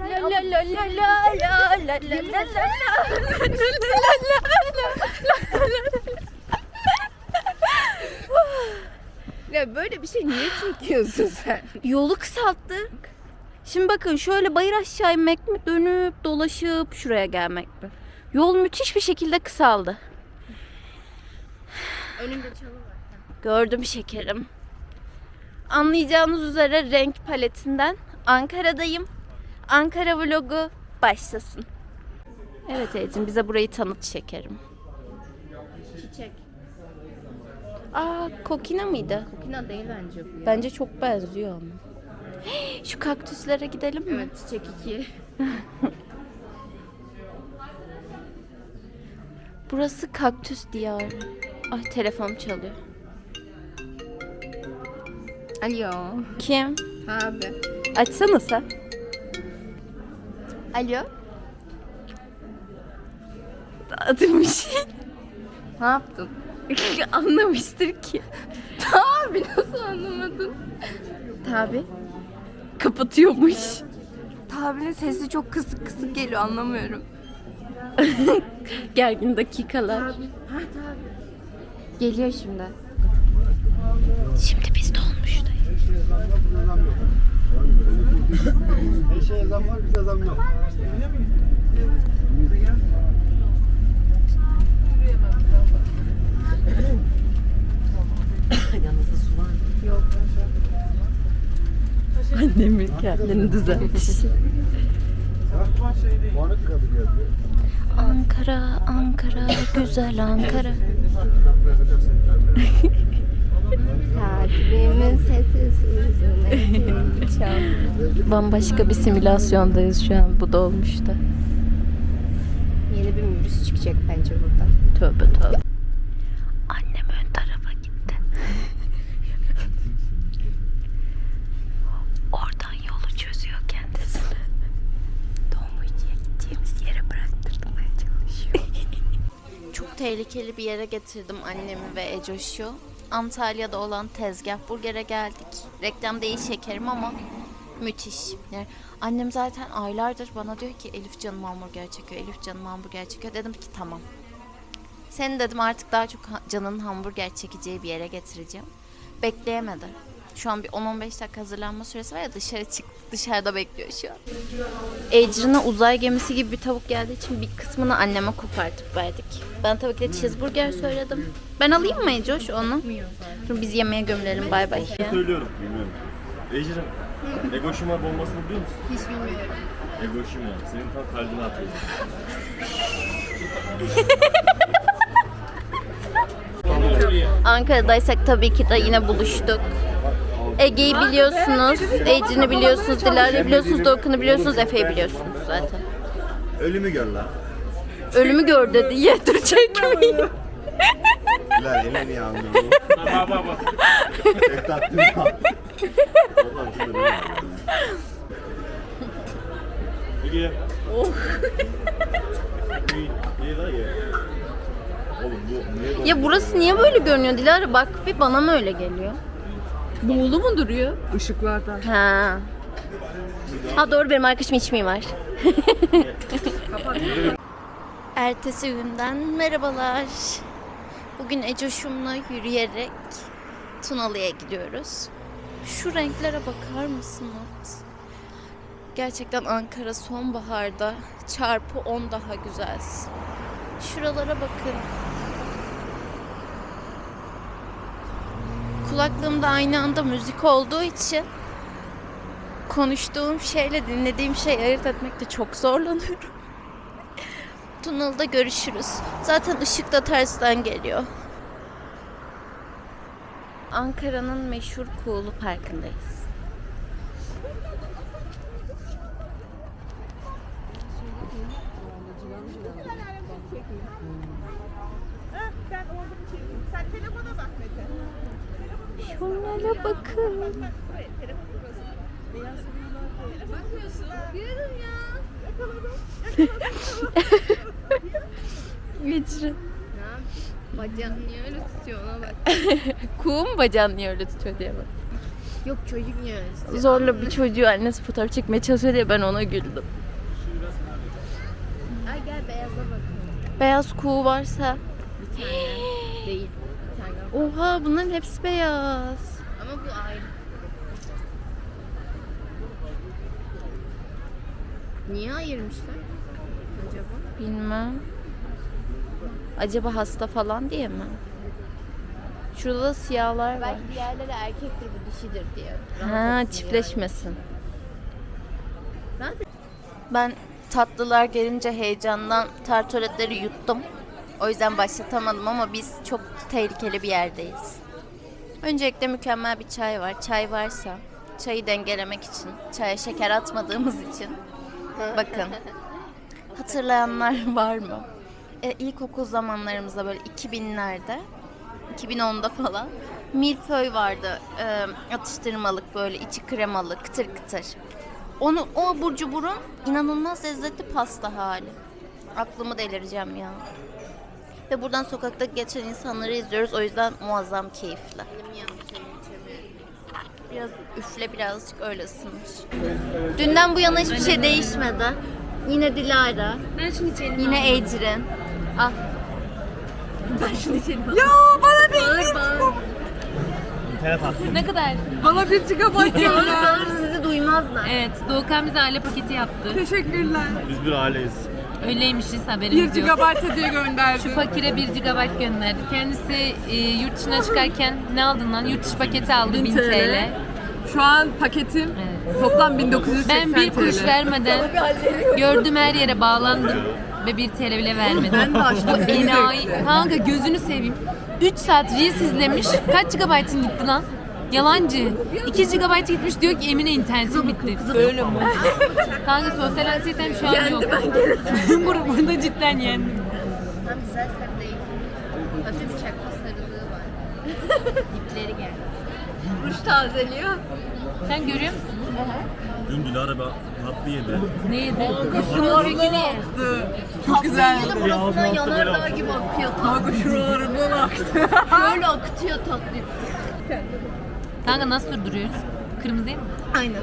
hayır hayır. La la la la la la la la la Ya böyle bir şey niye çekiyorsun sen? Yolu kısalttık. Şimdi bakın şöyle bayır aşağı inmek mi dönüp dolaşıp şuraya gelmek mi? Yol müthiş bir şekilde kısaldı. Önünde çalı var. Gördüm şekerim. Anlayacağınız üzere renk paletinden Ankara'dayım. Ankara vlogu başlasın. Evet Ecin bize burayı tanıt şekerim. Çiçek. Aa kokina mıydı? Kokina değil bence bu ya. Bence çok benziyor ama. Şu kaktüslere gidelim mi? Evet çiçek 2. Burası kaktüs diyarı. Ay telefon çalıyor. Alo. Kim? Abi. Açsana sen. Alo. Adımmış. Ne yaptın? Anlamıştır ki. Abi nasıl anlamadın? Tabi. Kapatıyormuş. Tabinin sesi çok kısık kısık geliyor anlamıyorum. Gergin dakikalar. Ha tabi. Geliyor şimdi. Şimdi biz dolmuştayız şeye zam var, bize zam yok. Öyle mi? Evet. Yanınızda su var mı? Yok. Şey kendini düzeltmiş. Ankara, Ankara, güzel Ankara. Takvimin sesi Bambaşka bir simülasyondayız şu an bu dolmuşta. Yeni bir virüs çıkacak bence burada. Tövbe tövbe. Annem ön tarafa gitti. Oradan yolu çözüyor kendisini. Dolmuşçuya gideceğimiz yere bıraktırmaya çalışıyor. Çok tehlikeli bir yere getirdim annemi ve Ecoş'u. Antalya'da olan tezgah burgere geldik. Reklam değil şekerim ama müthiş. Yani annem zaten aylardır bana diyor ki Elif canım hamburger çekiyor, Elif canım hamburger çekiyor. Dedim ki tamam. Seni dedim artık daha çok canının hamburger çekeceği bir yere getireceğim. Bekleyemedi. Şu an bir 10-15 dakika hazırlanma süresi var ya dışarı çık dışarıda bekliyor şu an. Ecrin'e uzay gemisi gibi bir tavuk geldiği için bir kısmını anneme kopartıp verdik. Ben tabii ki de cheeseburger söyledim. Ben alayım mı Ecoş onu? Dur biz yemeğe gömülelim bay bay. Söylüyorum. Bilmiyorum. Ecrin, Egoşima bombasını biliyor musun? Hiç bilmiyorum. Egoşima. Senin tam kalbine atıyor. Ankara'daysak tabii ki de yine buluştuk. Ege'yi biliyorsunuz, Ecrin'i biliyorsunuz, Dilara'yı biliyorsunuz, Doruk'unu biliyorsunuz, Efe'yi biliyorsunuz zaten. Ölümü gör lan. Ölümü gör dedi, yedir çekmeyin. Lan elini? Baba baba. Tek taktım ya. Oradan şurada ne var? Ege. Oh. İyi, iyi lan ye. Oğlum bu niye böyle? Ya burası niye böyle görünüyor Dilara? Bak bir bana mı öyle geliyor? Buğulu mu duruyor? Işıklardan. Ha. Ha doğru benim arkadaşım iç mimar. Ertesi günden merhabalar. Bugün Ecoş'umla yürüyerek Tunalı'ya gidiyoruz. Şu renklere bakar mısınız? Gerçekten Ankara sonbaharda çarpı 10 daha güzel. Şuralara bakın. Kulaklığımda aynı anda müzik olduğu için konuştuğum şeyle dinlediğim şeyi ayırt etmekte çok zorlanıyorum. Tunnel'da görüşürüz. Zaten ışık da tersten geliyor. Ankara'nın meşhur Kuğulu Parkı'ndayız. Şunlara bakın. Geçirin. Bacağını niye öyle tutuyor ona bak. Kuğu mu bacağını niye öyle tutuyor diye bak. Yok çocuk ya. Zorla bir çocuğu annesi fotoğraf çekmeye çalışıyor diye ben ona güldüm. Beyaz kuğu varsa. Bir tane. Değil. Bir tane. Oha bunların hepsi beyaz. Ama bu ayrı. Niye ayırmışlar? Acaba? Bilmem. Acaba hasta falan diye mi? Şurada da siyahlar var. Belki diğerleri erkektir bu dişidir diye. Rahat Ha çiftleşmesin. De- Ben tatlılar gelince heyecandan tartoletleri yuttum. O yüzden başlatamadım ama biz çok tehlikeli bir yerdeyiz. Öncelikle mükemmel bir çay var. Çay varsa çayı dengelemek için, çaya şeker atmadığımız için. Bakın. Hatırlayanlar var mı? E, ilkokul zamanlarımızda böyle 2000'lerde 2010'da falan milföy vardı. E, atıştırmalık böyle içi kremalı, kıtır kıtır. Onu o abur cuburun inanılmaz lezzetli pasta hali. Aklımı delireceğim ya. Ve buradan sokakta geçen insanları izliyoruz. O yüzden muazzam keyifli. Biraz üfle birazcık öyle ısınmış. Dünden bu yana hiçbir şey değişmedi. Yine Dilara. Ben şunu içelim. Yine Ecrin. Ah. Ben şunu içelim. Ya bana bir Bağır bağır. Ne kadar? Bana bir gigabyte Bağır gönder. sizi duymazlar. Evet, Doğukan bize aile paketi yaptı. Teşekkürler. Biz bir aileyiz. Öyleymişiz 1 haberimiz yok. GB diye gönderdi. Şu fakire 1 GB gönderdi. Kendisi e, yurt dışına çıkarken ne aldın lan? Yurt dışı paketi aldı 1000 TL. Şu an paketim Evet. Toplam 1980 Ben bir kuruş TL. vermeden gördüğüm her yere bağlandım ve 1 TL bile vermedim. Ben de açtım. Bu enayi. Kanka gözünü seveyim. 3 saat Reels izlemiş. Kaç GB'ın gitti lan? Yalancı. 2 GB gitmiş diyor ki Emine internetim bitti. Öyle mi? Kanka sosyal anksiyetem şu an yok. Bur- Burada cidden yendim. Tam güzel sen değil. Hafif bir çakma sarılığı var. Dipleri geldi. Ruş tazeliyor. Sen görüyor musun? Dün Dilara bir tatlı yedi. Ne yedi? Şuralarımdan aktı. Çok güzel. Burasından yanardağ gibi akıyor. Kanka şuralarımdan aktı. Böyle akıtıyor tatlı. Kanka nasıl durduruyoruz? Kırmızı değil mi? Aynen.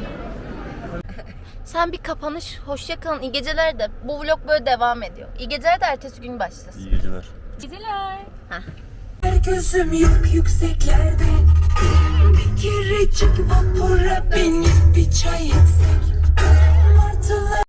Sen bir kapanış, hoşça kalın, iyi geceler de bu vlog böyle devam ediyor. İyi geceler de ertesi gün başlasın. İyi geceler. Geceler. Gözüm yok yükseklerde Bir kerecik vapura binip bir çay içsek